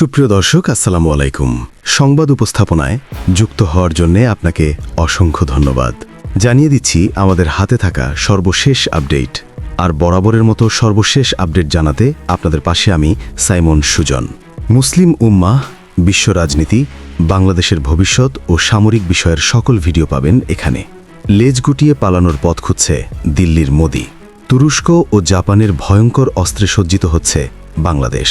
সুপ্রিয় দর্শক, আসসালামু আলাইকুম। সংবাদ উপস্থাপনায় যুক্ত হওয়ার জন্য আপনাকে অসংখ্য ধন্যবাদ। জানিয়ে দিচ্ছি, আমাদের হাতে থাকা সর্বশেষ আপডেট। আর বরাবরের মতো সর্বশেষ আপডেট জানাতে আপনাদের পাশে আমি সাইমন সুজন। মুসলিম উম্মাহ, বিশ্ব রাজনীতি, বাংলাদেশের ভবিষ্যৎ ও সামরিক বিষয়ের সকল ভিডিও পাবেন এখানে। লেজ গুটিয়ে পালানোর পথ খুঁজছে দিল্লির মোদি। তুরস্ক ও জাপানের ভয়ঙ্কর অস্ত্রে সজ্জিত হচ্ছে বাংলাদেশ।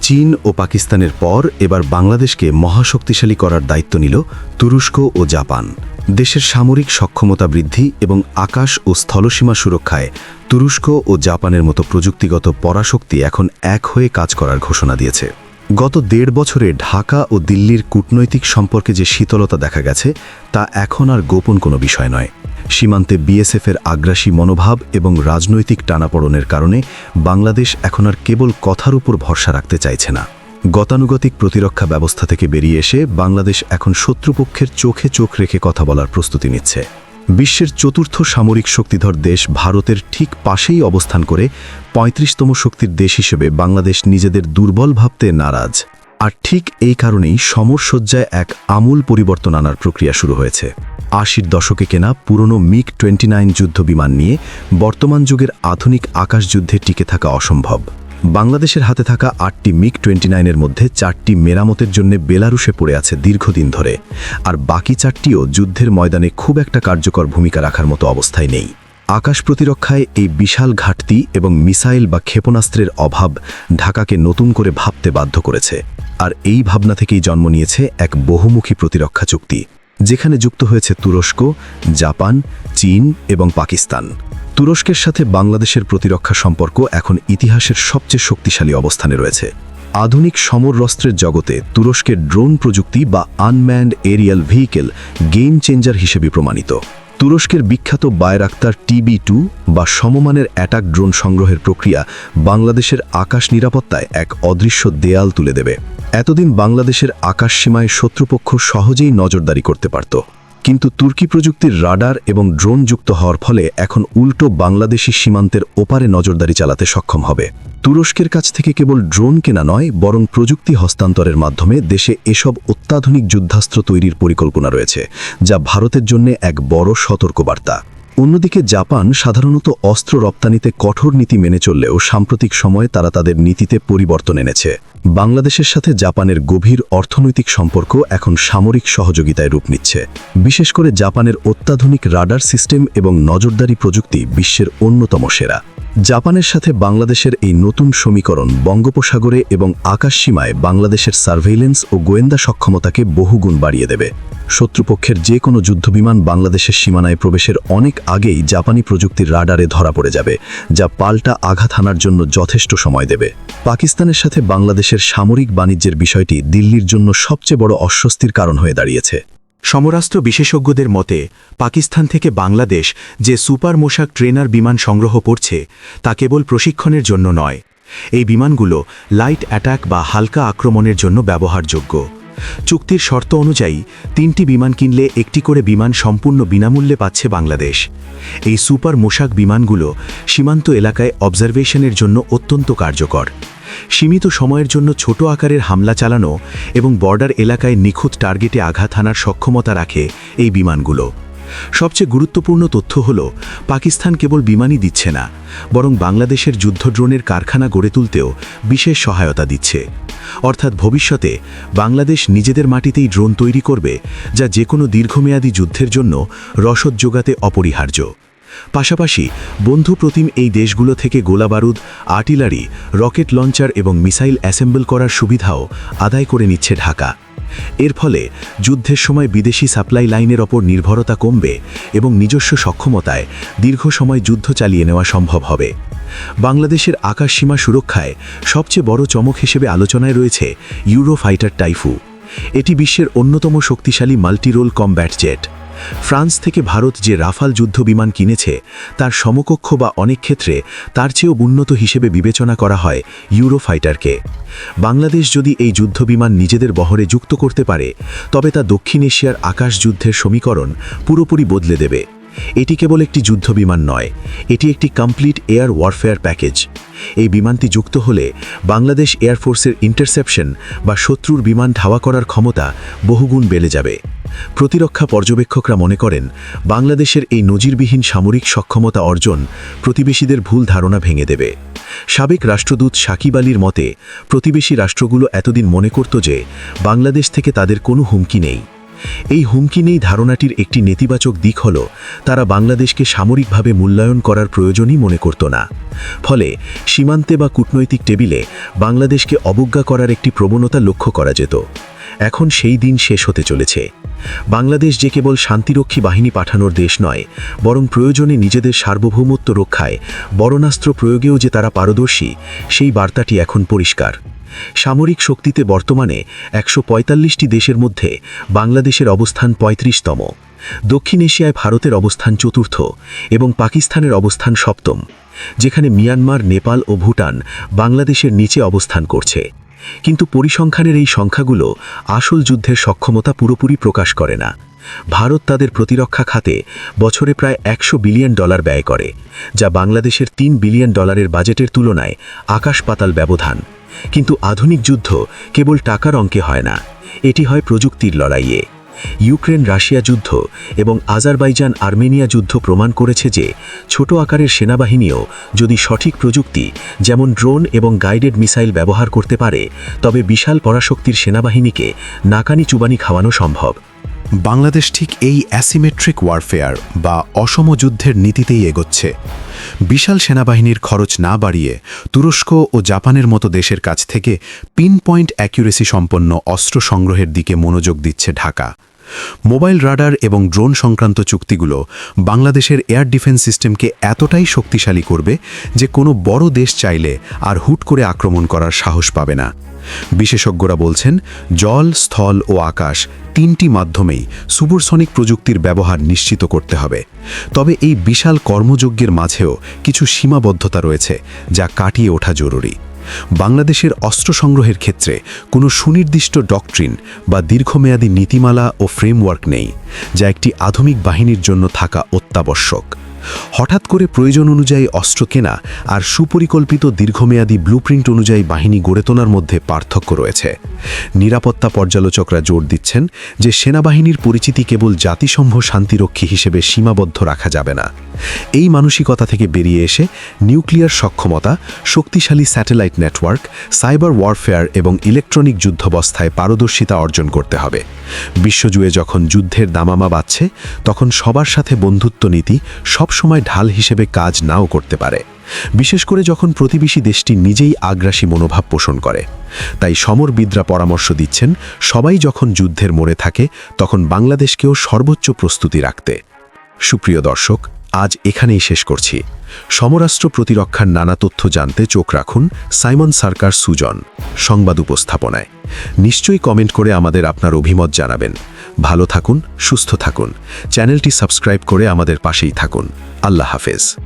চীন ও পাকিস্তানের পর এবার বাংলাদেশকে মহাশক্তিশালী করার দায়িত্ব নিল তুরস্ক ও জাপান। দেশের সামরিক সক্ষমতা বৃদ্ধি এবং আকাশ ও স্থলসীমা সুরক্ষায় তুরস্ক ও জাপানের মতো প্রযুক্তিগত পরাশক্তি এখন এক হয়ে কাজ করার ঘোষণা দিয়েছে। গত দেড় বছরে ঢাকা ও দিল্লির কূটনৈতিক সম্পর্কে যে শীতলতা দেখা গেছে, তা এখন আর গোপন কোনো বিষয় নয়। সীমান্তে বিএসএফের আগ্রাসী মনোভাব এবং রাজনৈতিক টানাপড়নের কারণে বাংলাদেশ এখন আর কেবল কথার উপর ভরসা রাখতে চাইছে না। গতানুগতিক প্রতিরক্ষা ব্যবস্থা থেকে বেরিয়ে এসে বাংলাদেশ এখন শত্রুপক্ষের চোখে চোখ রেখে কথা বলার প্রস্তুতি নিচ্ছে। বিশ্বের চতুর্থ সামরিক শক্তিধর দেশ ভারতের ঠিক পাশেই অবস্থান করে পঁয়ত্রিশতম শক্তির দেশ হিসেবে বাংলাদেশ নিজেদের দুর্বল ভাবতে নারাজ। আর ঠিক এই কারণেই সমরসজ্জায় এক আমূল পরিবর্তন আনার প্রক্রিয়া শুরু হয়েছে। আশির দশকে কেনা পুরনো মিগ টোয়েন্টি নাইন যুদ্ধ বিমান নিয়ে বর্তমান যুগের আধুনিক আকাশযুদ্ধে টিকে থাকা অসম্ভব। বাংলাদেশের হাতে থাকা আটটি মিগ টোয়েন্টি নাইনের মধ্যে চারটি মেরামতের জন্য বেলারুশে পড়ে আছে দীর্ঘদিন ধরে, আর বাকি চারটিও যুদ্ধের ময়দানে খুব একটা কার্যকর ভূমিকা রাখার মতো অবস্থায় নেই। আকাশ প্রতিরক্ষায় এই বিশাল ঘাটতি এবং মিসাইল বা ক্ষেপণাস্ত্রের অভাব ঢাকাকে নতুন করে ভাবতে বাধ্য করেছে। আর এই ভাবনা থেকেই জন্ম নিয়েছে এক বহুমুখী প্রতিরক্ষা চুক্তি, যেখানে যুক্ত হয়েছে তুরস্ক, জাপান, চীন এবং পাকিস্তান। তুরস্কের সাথে বাংলাদেশের প্রতিরক্ষা সম্পর্ক এখন ইতিহাসের সবচেয়ে শক্তিশালী অবস্থানে রয়েছে। আধুনিক সমররস্ত্রের জগতে তুরস্কের ড্রোন প্রযুক্তি বা unmanned aerial vehicle game changer হিসেবে প্রমাণিত। তুরস্কের বিখ্যাত বায়রাক্তার টিবি টু বা সমমানের অ্যাটাক ড্রোন সংগ্রহের প্রক্রিয়া বাংলাদেশের আকাশ নিরাপত্তায় এক অদৃশ্য দেয়াল তুলে দেবে। এতদিন বাংলাদেশের আকাশ সীমায় শত্রুপক্ষ সহজেই নজরদারি করতে পারত। কিন্তু তুর্কি প্রযুক্তির রাডার এবং ড্রোন যুক্ত হওয়ার ফলে এখন উল্টো বাংলাদেশি সীমান্তের ওপারে নজরদারি চালাতে সক্ষম হবে। তুরস্কের কাছ থেকে কেবল ড্রোন কেনা নয়, বরং প্রযুক্তি হস্তান্তরের মাধ্যমে দেশে এসব অত্যাধুনিক যুদ্ধাস্ত্র তৈরির পরিকল্পনা রয়েছে, যা ভারতের জন্য এক বড় সতর্কবার্তা। অন্যদিকে জাপান সাধারণত অস্ত্র রপ্তানিতে কঠোর নীতি মেনে চললেও সাম্প্রতিক সময়ে তারা তাদের নীতিতে পরিবর্তন এনেছে। বাংলাদেশের সাথে জাপানের গভীর অর্থনৈতিক সম্পর্ক এখন সামরিক সহযোগিতায় রূপ নিচ্ছে। বিশেষ করে জাপানের অত্যাধুনিক রাডার সিস্টেম এবং নজরদারি প্রযুক্তি বিশ্বের অন্যতম সেরা। জাপানের সাথে বাংলাদেশের এই নতুন সমীকরণ বঙ্গোপসাগরে এবং আকাশসীমায় বাংলাদেশের সার্ভেইলেন্স ও গোয়েন্দা সক্ষমতাকে বহুগুণ বাড়িয়ে দেবে। শত্রুপক্ষের যে কোনো যুদ্ধবিমান বাংলাদেশের সীমানায় প্রবেশের অনেক আগেই জাপানি প্রযুক্তির রাডারে ধরা পড়ে যাবে, যা পাল্টা আঘাত হানার জন্য যথেষ্ট সময় দেবে। পাকিস্তানের সাথে বাংলাদেশের সামরিক বাণিজ্যের বিষয়টি দিল্লির জন্য সবচেয়ে বড় অস্বস্তির কারণ হয়ে দাঁড়িয়েছে। সমরাস্ত্র বিশেষজ্ঞদের মতে, পাকিস্তান থেকে বাংলাদেশ যে সুপার মোশাক ট্রেনার বিমান সংগ্রহ করছে, তা কেবল প্রশিক্ষণের জন্য নয়। এই বিমানগুলো লাইট অ্যাটাক বা হালকা আক্রমণের জন্য ব্যবহারযোগ্য। চুক্তির শর্ত অনুযায়ী, তিনটি বিমান কিনলে একটি করে বিমান সম্পূর্ণ বিনামূল্যে পাচ্ছে বাংলাদেশ। এই সুপার মোশাক বিমানগুলো সীমান্ত এলাকায় অবজারভেশনের জন্য অত্যন্ত কার্যকর। সীমিত সময়ের জন্য ছোট আকারের হামলা চালানো এবং বর্ডার এলাকায় নিখুঁত টার্গেটে আঘাত হানার সক্ষমতা রাখে এই বিমানগুলো। সবচেয়ে গুরুত্বপূর্ণ তথ্য হল, পাকিস্তান কেবল বিমানই দিচ্ছে না, বরং বাংলাদেশের যুদ্ধ ড্রোনের কারখানা গড়ে তুলতেও বিশেষ সহায়তা দিচ্ছে। অর্থাৎ ভবিষ্যতে বাংলাদেশ নিজেদের মাটিতেই ড্রোন তৈরি করবে, যা যে কোনো দীর্ঘমেয়াদী যুদ্ধের জন্য রসদ যোগাতে অপরিহার্য। পাশাপাশি বন্ধু প্রতিম এই দেশগুলো থেকে গোলাবারুদ, আর্টিলারি, রকেট লঞ্চার এবং মিসাইল অ্যাসেম্বল করার সুবিধাও আদায় করে নিচ্ছে ঢাকা। এর ফলে যুদ্ধের সময় বিদেশি সাপ্লাই লাইনের ওপর নির্ভরতা কমবে এবং নিজস্ব সক্ষমতায় দীর্ঘ সময় যুদ্ধ চালিয়ে নেওয়া সম্ভব হবে। বাংলাদেশের আকাশসীমা সুরক্ষায় সবচেয়ে বড় চমক হিসেবে আলোচনায় রয়েছে ইউরো ফাইটার টাইফু। এটি বিশ্বের অন্যতম শক্তিশালী মাল্টিরোল কমব্যাট জেট। ফ্রান্স থেকে ভারত যে রাফাল যুদ্ধ বিমান কিনেছে, তার সমকক্ষ বা অনেক ক্ষেত্রে তার চেয়েও উন্নত হিসেবে বিবেচনা করা হয় ইউরো ফাইটারকে বাংলাদেশ যদি এই যুদ্ধ বিমান নিজেদের বহরে যুক্ত করতে পারে, তবে তা দক্ষিণ এশিয়ার আকাশ যুদ্ধের সমীকরণ পুরোপুরি বদলে দেবে। এটি কেবল একটি যুদ্ধ বিমান নয়, এটি একটি কমপ্লিট এয়ার ওয়ারফেয়ার প্যাকেজ এই বিমানটি যুক্ত হলে বাংলাদেশ এয়ারফোর্সের ইন্টারসেপশন বা শত্রুর বিমান ধাওয়া করার ক্ষমতা বহুগুণ বেড়ে যাবে। প্রতিরক্ষা পর্যবেক্ষকরা মনে করেন, বাংলাদেশের এই নজিরবিহীন সামরিক সক্ষমতা অর্জন প্রতিবেশীদের ভুল ধারণা ভেঙে দেবে। সাবেক রাষ্ট্রদূত সাকিব আলীর মতে, প্রতিবেশী রাষ্ট্রগুলো এতদিন মনে করত যে, বাংলাদেশ থেকে তাদের কোনো হুমকি নেই। এই হুমকি নেই ধারণাটির একটি নেতিবাচক দিক হল, তারা বাংলাদেশকে সামরিকভাবে মূল্যায়ন করার প্রয়োজনই মনে করত না। ফলে, সীমান্তে বা কূটনৈতিক টেবিলে বাংলাদেশকে অবজ্ঞা করার একটি প্রবণতা লক্ষ্য করা যেত। এখন সেই দিন শেষ হতে চলেছে। বাংলাদেশ যে কেবল শান্তিরক্ষী বাহিনী পাঠানোর দেশ নয়, বরং প্রয়োজনে নিজেদের সার্বভৌমত্ব রক্ষায় বরণাস্ত্র প্রয়োগেও যে তারা পারদর্শী, সেই বার্তাটি এখন পরিষ্কার। সামরিক শক্তিতে বর্তমানে একশো দেশের মধ্যে বাংলাদেশের অবস্থান পঁয়ত্রিশতম, দক্ষিণ এশিয়ায় ভারতের অবস্থান চতুর্থ এবং পাকিস্তানের অবস্থান সপ্তম, যেখানে মিয়ানমার, নেপাল ও ভুটান বাংলাদেশের নিচে অবস্থান করছে। কিন্তু পরিসংখ্যানের এই সংখ্যাগুলো আসল যুদ্ধের সক্ষমতা পুরোপুরি প্রকাশ করে না। ভারত তাদের প্রতিরক্ষা খাতে বছরে প্রায় একশো বিলিয়ন ডলার ব্যয় করে, যা বাংলাদেশের তিন বিলিয়ন ডলারের বাজেটের তুলনায় আকাশ পাতাল ব্যবধান। কিন্তু আধুনিক যুদ্ধ কেবল টাকার অঙ্কে হয় না। এটি হয় প্রযুক্তির লড়াইয়ে। ইউক্রেন রাশিয়া যুদ্ধ এবং আজারবাইজান আর্মেনিয়া যুদ্ধ প্রমাণ করেছে যে ছোট আকারের সেনাবাহিনীও যদি সঠিক প্রযুক্তি, যেমন ড্রোন এবং গাইডেড মিসাইল ব্যবহার করতে পারে, তবে বিশাল পরাশক্তির সেনাবাহিনীকে নাকানি চুবানি খাওয়ানো সম্ভব। বাংলাদেশ ঠিক এই অ্যাসিমেট্রিক ওয়ারফেয়ার বা অসম যুদ্ধের নীতিতেই এগোচ্ছে। বিশাল সেনাবাহিনীর খরচ না বাড়িয়ে তুরস্ক ও জাপানের মতো দেশের কাছ থেকে পিন পয়েন্ট অ্যাকিউরেসি সম্পন্ন অস্ত্র সংগ্রহের দিকে মনোযোগ দিচ্ছে ঢাকা। মোবাইল রাডার এবং ড্রোন সংক্রান্ত চুক্তিগুলো বাংলাদেশের এয়ার ডিফেন্স সিস্টেমকে এতটাই শক্তিশালী করবে যে কোনো বড় দেশ চাইলে আর হুট করে আক্রমণ করার সাহস পাবে না। বিশেষজ্ঞরা বলছেন, জল, স্থল ও আকাশ তিনটি মাধ্যমেই সুপারসনিক প্রযুক্তির ব্যবহার নিশ্চিত করতে হবে। তবে এই বিশাল কর্মযজ্ঞের মাঝেও কিছু সীমাবদ্ধতা রয়েছে যা কাটিয়ে ওঠা জরুরি। বাংলাদেশের অস্ত্র সংগ্রহের ক্ষেত্রে কোনো সুনির্দিষ্ট ডকট্রিন বা দীর্ঘমেয়াদী নীতিমালা ও ফ্রেমওয়ার্ক নেই, যা একটি আধুনিক বাহিনীর জন্য থাকা অত্যাবশ্যক। হঠাৎ করে প্রয়োজন অনুযায়ী অস্ত্র কেনা আর সুপরিকল্পিত দীর্ঘমেয়াদী ব্লুপ্রিন্ট অনুযায়ী বাহিনী গড়ে তোলার মধ্যে পার্থক্য রয়েছে। নিরাপত্তা পর্যালোচকরা জোর দিচ্ছেন যে সেনাবাহিনীর পরিচিতি কেবল জাতিসংঘ শান্তিরক্ষী হিসেবে সীমাবদ্ধ রাখা যাবে না। এই মানসিকতা থেকে বেরিয়ে এসে নিউক্লিয়ার সক্ষমতা, শক্তিশালী স্যাটেলাইট নেটওয়ার্ক, সাইবার ওয়ারফেয়ার এবং ইলেকট্রনিক যুদ্ধবস্থায় পারদর্শিতা অর্জন করতে হবে। বিশ্বজুড়ে যখন যুদ্ধের দামামা বাড়ছে তখন সবার সাথে বন্ধুত্ব নীতি সবসময় ঢাল হিসেবে কাজ নাও করতে পারে। বিশেষ করে যখন প্রতিবেশী দেশটি নিজেই আগ্রাসী মনোভাব পোষণ করে। তাই সমরবিদরা পরামর্শ দিচ্ছেন, সবাই যখন যুদ্ধের মোড়ে থাকে, তখন বাংলাদেশকেও সর্বোচ্চ প্রস্তুতি রাখতে। সুপ্রিয় দর্শক, আজ এখানেই শেষ করছি। সমরাষ্ট্র প্রতিরক্ষার নানা তথ্য জানতে চোখ রাখুন সাইমন সার্কার সুজন, সংবাদ উপস্থাপনায়। নিশ্চয়ই কমেন্ট করে আমাদের আপনার অভিমত জানাবেন। ভালো থাকুন সুস্থ থাকুন। চ্যানেলটি সাবস্ক্রাইব করে আমাদের পাশেই থাকুন। আল্লাহ হাফেজ।